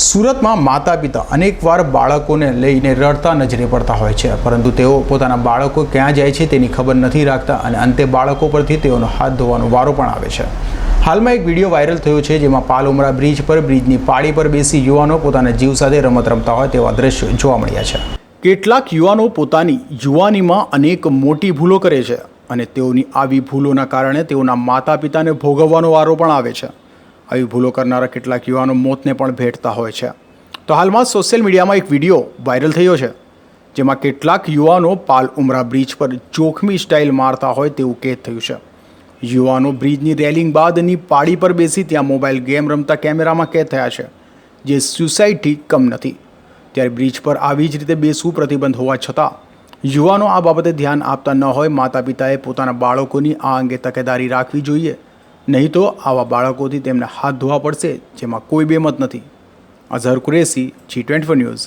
સુરતમાં માતા પિતા અનેકવાર બાળકોને લઈને રડતા નજરે પડતા હોય છે. પરંતુ તેઓ પોતાના બાળકો ક્યાં જાય છે તેની ખબર નથી રાખતા અને અંતે બાળકો પરથી તેઓનો હાથ ધોવાનો વારો પણ આવે છે. હાલમાં એક વીડિયો વાયરલ થયો છે જેમાં પાલોમરા બ્રિજ પર, બ્રિજની પાળી પર બેસી યુવાનો પોતાના જીવ સાથે રમત રમતા હોય તેવા દ્રશ્યો જોવા મળ્યા છે. કેટલાક યુવાનો પોતાની યુવાનીમાં અનેક મોટી ભૂલો કરે છે અને તેઓની આવી ભૂલોના કારણે તેઓના માતા પિતાને ભોગવવાનો વારો પણ આવે છે. આવી ભૂલો કરનારા કેટલાક યુવાનો મોતને પણ ભેટતા હોય છે. તો હાલમાં સોશિયલ મીડિયામાં એક વીડિયો વાયરલ થયો છે, જેમાં કેટલાક યુવાનો પાલ ઉમરા બ્રિજ પર જોખમી સ્ટાઇલ મારતા હોય તેવું કેદ થયું છે. યુવાનો બ્રિજની રેલિંગ બાદની પાળી પર બેસી ત્યાં મોબાઈલ ગેમ રમતા કેમેરામાં કેદ થયા છે, જે સુસાઇડથી કમ નથી. ત્યારે બ્રિજ પર આવી જ રીતે બેસવું પ્રતિબંધ હોવા છતાં, યુવાનો આ બાબતે ધ્યાન આપતા ન હોય માતા પિતાએ પોતાના બાળકોની આ અંગે તકેદારી રાખવી જોઈએ નહીં તો આવા બાળકોથી તેમને હાથ ધોવા પડશે, જેમાં કોઈ બેમત નથી. Azhar Qureshi ji twenty news